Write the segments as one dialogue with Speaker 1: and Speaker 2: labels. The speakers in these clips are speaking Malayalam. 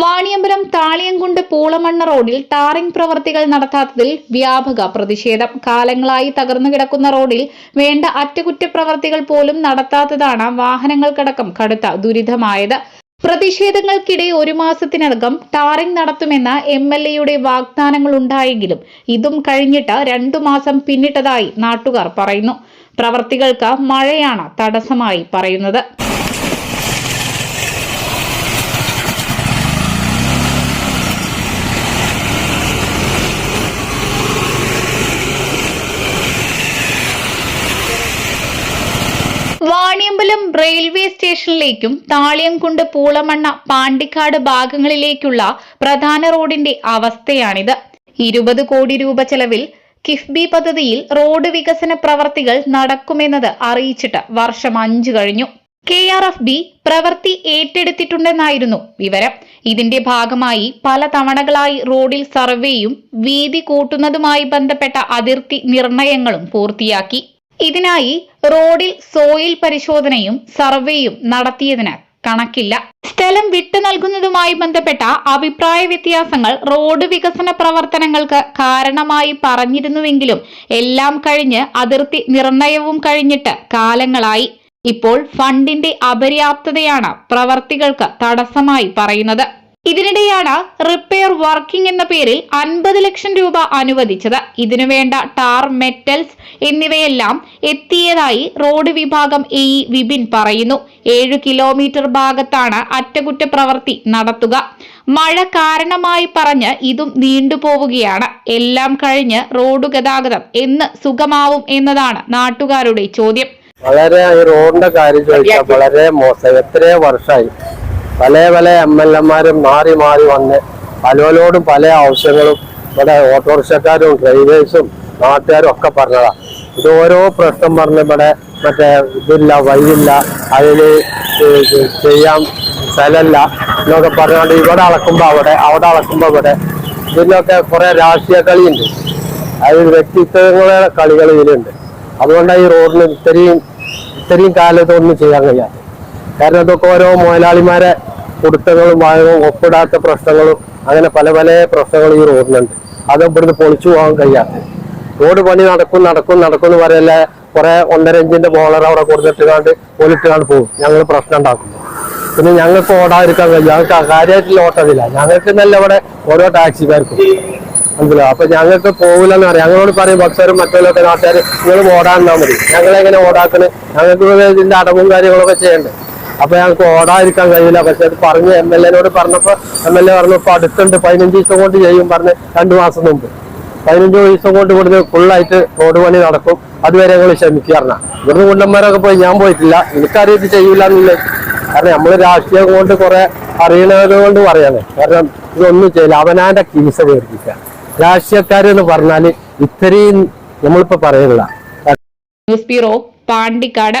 Speaker 1: വാണിയമ്പലം താളിയംകുണ്ട് പൂളമണ്ണ റോഡിൽ ടാറിംഗ് പ്രവർത്തികൾ നടത്താത്തതിൽ വ്യാപക പ്രതിഷേധം. കാലങ്ങളായി തകർന്നു കിടക്കുന്ന റോഡിൽ വേണ്ട അറ്റകുറ്റപ്രവർത്തികൾ പോലും നടത്താത്തതാണ് വാഹനങ്ങൾക്കടക്കം കടുത്ത ദുരിതമായത്. പ്രതിഷേധങ്ങൾക്കിടെ ഒരു മാസത്തിനകം ടാറിംഗ് നടത്തുമെന്ന എം എൽ എയുടെ വാഗ്ദാനങ്ങൾ ഉണ്ടായെങ്കിലും ഇതും കഴിഞ്ഞിട്ട് രണ്ടു മാസം പിന്നിട്ടതായി നാട്ടുകാർ പറയുന്നു. പ്രവർത്തികൾക്ക് മഴയാണ് തടസ്സമായി പറയുന്നത് വാണിയമ്പലം റെയിൽവേ സ്റ്റേഷനിലേക്കും താളിയംകുണ്ട് പൂളമണ്ണ പാണ്ടിക്കാട് ഭാഗങ്ങളിലേക്കുള്ള പ്രധാന റോഡിന്റെ അവസ്ഥയാണിത്. ഇരുപത് കോടി രൂപ ചെലവിൽ കിഫ്ബി പദ്ധതിയിൽ റോഡ് വികസന പ്രവർത്തികൾ നടക്കുമെന്നത് അറിയിച്ചിട്ട് വർഷം അഞ്ചു കഴിഞ്ഞു. കെ ആർ എഫ് ബി പ്രവൃത്തി ഏറ്റെടുത്തിട്ടുണ്ടെന്നായിരുന്നു വിവരം. ഇതിന്റെ ഭാഗമായി പല തവണകളായി റോഡിൽ സർവേയും വീതി കൂട്ടുന്നതുമായി ബന്ധപ്പെട്ട അതിർത്തി നിർണയങ്ങളും പൂർത്തിയാക്കി. ഇതിനായി റോഡിൽ സോയിൽ പരിശോധനയും സർവേയും നടത്തിയതിന് കണക്കില്ല. സ്ഥലം വിട്ടു നൽകുന്നതുമായി ബന്ധപ്പെട്ട അഭിപ്രായ വ്യത്യാസങ്ങൾ റോഡ് വികസന പ്രവർത്തനങ്ങൾക്ക് കാരണമായി പറഞ്ഞിരുന്നുവെങ്കിലും എല്ലാം കഴിഞ്ഞ് അതിർത്തി നിർണയവും കഴിഞ്ഞിട്ട് കാലങ്ങളായി. ഇപ്പോൾ ഫണ്ടിന്റെ അപര്യാപ്തതയാണ് പ്രവർത്തികൾക്ക് തടസ്സമായി പറയുന്നത്. ഇതിനിടെയാണ് റിപ്പയർ വർക്കിംഗ് എന്ന പേരിൽ അൻപത് ലക്ഷം രൂപ അനുവദിച്ചത്. ഇതിനുവേണ്ട ടാർ മെറ്റൽസ് എന്നിവയെല്ലാം എത്തിയതായി റോഡ് വിഭാഗം എ വിപിൻ പറയുന്നു. ഏഴ് കിലോമീറ്റർ ഭാഗത്താണ് അറ്റകുറ്റപ്രവൃത്തി നടത്തുക. മഴ കാരണമായി പറഞ്ഞ് ഇതും നീണ്ടുപോവുകയാണ് എല്ലാം കഴിഞ്ഞ് റോഡ് ഗതാഗതം എന്ന് സുഖമാവും എന്നതാണ് നാട്ടുകാരുടെ ചോദ്യം.
Speaker 2: വളരെ ഈ റോഡിന്റെ കാര്യം ചോദിച്ചാൽ വളരെ മോശം. എത്രയോ വർഷമായി പല പല എം എൽ എമാരും മാറി മാറി വന്ന് പലരോടും പല ആവശ്യങ്ങളും ഇവിടെ ഓട്ടോറിക്ഷക്കാരും ഡ്രൈവേഴ്സും നാട്ടുകാരും ഒക്കെ പറഞ്ഞതാ. ഇത് ഓരോ പ്രശ്നം പറഞ്ഞ് ഇവിടെ മറ്റേ ഇതില്ല വഴിയില്ല അതിൽ ചെയ്യാൻ സ്ഥലമല്ല എന്നൊക്കെ പറഞ്ഞുകൊണ്ട് ഇവിടെ അളക്കുമ്പോൾ അവിടെ അവിടെ അളക്കുമ്പോൾ ഇവിടെ ഇതിലൊക്കെ കുറെ രാഷ്ട്രീയ കളിയുണ്ട്. അതിൽ വ്യക്തിത്വങ്ങളുടെ കളികൾ ഇതിലുണ്ട് അതുകൊണ്ടാണ് ഈ റോഡിന് ഇത്രയും ഇത്രയും കാലത്തൊന്നും ചെയ്യാൻ കഴിയാതെ കാരണം ഇതൊക്കെ ഓരോ മുതലാളിമാരെ കൊടുത്തകളും വായവും ഒപ്പിടാത്ത പ്രശ്നങ്ങളും അങ്ങനെ പല പല പ്രശ്നങ്ങളും ഈ റോഡിനുണ്ട് അത് ഇവിടുന്ന് പൊളിച്ചു പോകാൻ കഴിയാത്ത. റോഡ് പണി നടക്കും നടക്കും നടക്കും എന്ന് പറയല്ലേ കുറെ ഒന്നര ഇഞ്ചിന്റെ ബോളർ അവിടെ കൊടുത്തിട്ടുകാണ്ട് ഒലിട്ടുകാണ്ട് പോകും. ഞങ്ങൾ പ്രശ്നം ഉണ്ടാക്കും പിന്നെ ഞങ്ങൾക്ക് ഓടാതിരിക്കാൻ കഴിയും. ഞങ്ങൾക്ക് കാര്യമായിട്ടുള്ള ഓട്ടമില്ല. ഞങ്ങൾക്ക് നല്ല ഇവിടെ ഓരോ ടാക്സിക്കാർക്കും. മനസ്സിലാവും അപ്പൊ ഞങ്ങൾക്ക് പോകില്ലെന്ന് പറയാം. ഞങ്ങളോട് പറയും ഭക്തരും മറ്റുള്ളവരൊക്കെ നാട്ടുകാർ നിങ്ങൾ ഓടാൻ മതി. ഞങ്ങളെങ്ങനെ ഓടാക്കണ്? ഞങ്ങൾക്ക് ഇതിന്റെ അടവും കാര്യങ്ങളൊക്കെ ചെയ്യണ്ടേ. അപ്പൊ ഞങ്ങൾക്ക് ഓടാതിരിക്കാൻ കഴിയില്ല. പക്ഷെ അത് പറഞ്ഞ് എം എൽ എനോട് പറഞ്ഞപ്പോ എം എൽ എ പറഞ്ഞപ്പോ അടുത്തുണ്ട്. പതിനഞ്ച് ദിവസം കൊണ്ട് ചെയ്യും പറഞ്ഞ് രണ്ടു മാസം മുമ്പ്. പതിനഞ്ച് ദിവസം കൊണ്ട് ഇവിടുന്ന് ഫുള്ളായിട്ട് റോഡ് പണി നടക്കും. അതുവരെ ഞങ്ങൾ പറഞ്ഞാൽ ഇവിടുന്ന് കുണ്ടന്മാരൊക്കെ പോയി. ഞാൻ പോയിട്ടില്ല. എനിക്കറിയത് ചെയ്യൂല എന്നില്ല കാരണം നമ്മൾ രാഷ്ട്രീയം കൊണ്ട് കുറെ അറിയണത് കൊണ്ട് പറയാണ്. കാരണം ഇതൊന്നും ചെയ്യില്ല. അവനാന്റെ കീസ വേർപ്പിക്കുക രാഷ്ട്രീയക്കാരെന്ന് പറഞ്ഞാൽ ഇത്രയും നമ്മളിപ്പോ
Speaker 1: പറയുന്നില്ല പാണ്ടിക്കാട്.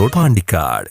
Speaker 3: റോഡ് പാണ്ടിക്കാട്.